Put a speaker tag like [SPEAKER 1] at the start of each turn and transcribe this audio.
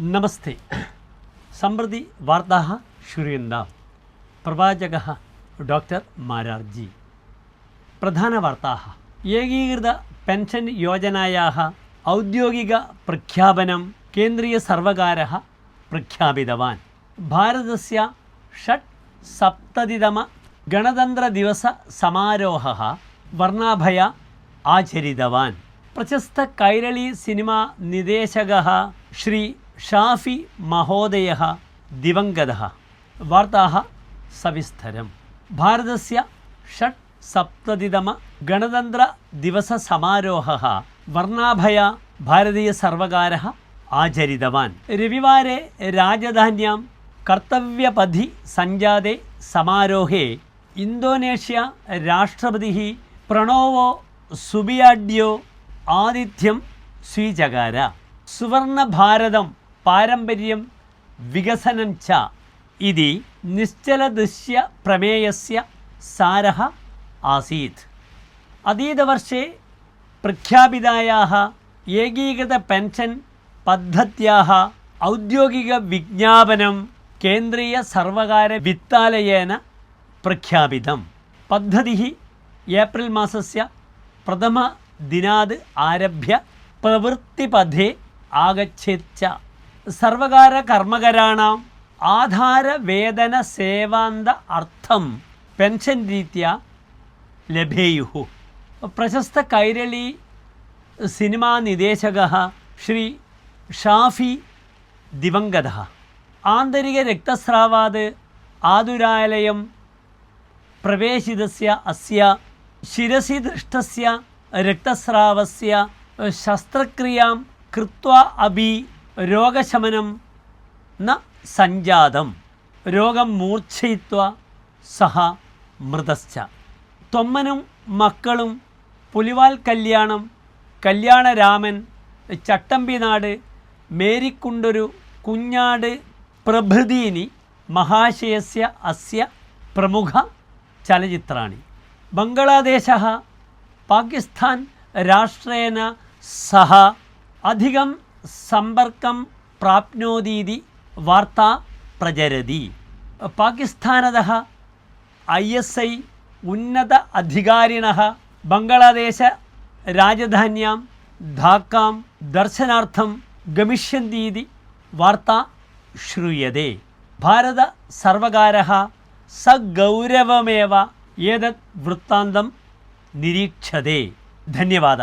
[SPEAKER 1] നമസ്തേ. സമൃദ്ധി വാർത്താ ശ്രൂയന്ത പ്രവാചക ഡോക്ടർ മാരാർജി. പ്രധാന വാർത്താ ഏകീകൃത പെൻഷൻ യോജനയാ ഔദ്യോഗിക പ്രഖ്യാപനം കേന്ദ്രീയ സർവകാര പ്രഖ്യാപിതവാൻ. ഭാരതസ്യ ഷട്ട് സപ്തതിതമ ഗണതന്ത്ര ദിവസ സമാരോഹ വർണാഭയ ആചരിതവാൻ. പ്രശസ്ത കൈരളി സിനിമ നിദേശക ശ്രീ ഷാഫി മഹോദയ ദിവംഗത. വാർത്താ സവിസ്തരം. ഭാരതസ്യ ഷട് സപ്തതിതമ ഗണതന്ത്ര ദിവസ സമാരോഹ. വർണാഭയ ഭാരതീയ സർവകാര ആചരിതവാൻ. രവിവാരെ രാജധാന്യം കർത്തവ്യപഥി സഞ്ജാതെ സമാരോഹേ. ഇന്തോനേഷ്യ രാഷ്ട്രപതി പ്രണോവോ സുബിയാഡ്യോ ആതിഥ്യം സ്വീചകാര. സുവർണ ഭാരതം പാരമ്പര്യം വികസനം ച ഇതി നിശ്ചലദൃശ്യ പ്രമേയസ്യ സാര ആസീത്. അതീതവർഷേ പ്രഖ്യാപിതായാः ഏകീകൃത പെൻഷൻ പദ്ധത്യാः ഔദ്യോഗിക വിജ്ഞാപനം കേന്ദ്രീയ സർവകാര വിത്താലയേന പ്രഖ്യാപിതം. പദ്ധതി ഏപ്രിൽ മാസസ്യ പ്രഥമ ദിനാത് ആരഭ്യ പ്രവൃത്തിപഥേ ആഗച്ഛേച്ച സർവകാര കർമ്മകരാണാം. ആധാര വേദന സേവാന്ത അർത്ഥം പെൻഷൻ രീത്യ ലഭേയുഹു. പ്രശസ്ത കൈരളി സിനിമാ നിദേശക ശ്രീ ഷാഫി ദിവംഗത ആന്തരിക രക്തസ്രാവാത് ആതുരാലയം പ്രവേശിതസ്യ അസ്യ ശിരസി ദൃഷ്ടസ്യ രക്തസ്രാവസ്യ ശസ്ത്രക്രിയാം കൃത്വ അഭി രോഗശമനം ന സഞ്ജാതം രോഗം മൂർച്ഛയിത്വ സഹ മൃതശ്ച. തൊമ്മനും മക്കളും പുലിവാൽ കല്യാണം കല്യാണരാമൻ ചട്ടമ്പിനാട് മേരിക്കുണ്ടൊരു കുഞ്ഞാട് പ്രഭൃതീനി മഹാശയസ്യ അസ്യ പ്രമുഖ ചലച്ചിത്രാണി. ബംഗ്ലാദേശ പാകിസ്ഥാൻ രാഷ്ട്രേന സഹ അധികം സമ്പർക്കം പ്രാപ്നോതീതി വാർത്ത പ്രചരതി. പാകിസ്ഥാനത ഐ എസ് ഐ ഉന്നത അധികാരിണ ബംഗ്ലാദേശ രാജധാന്യം ധാക്കാം ദർശനാർത്ഥം ഗമിഷ്യന്തീതി വാർത്ത ശ്രൂയതേ. ഭാരത സർവകാര സഗൗരവമേവ ഏതത് വൃത്താന്തം നിരീക്ഷതേ. ധന്യവാദ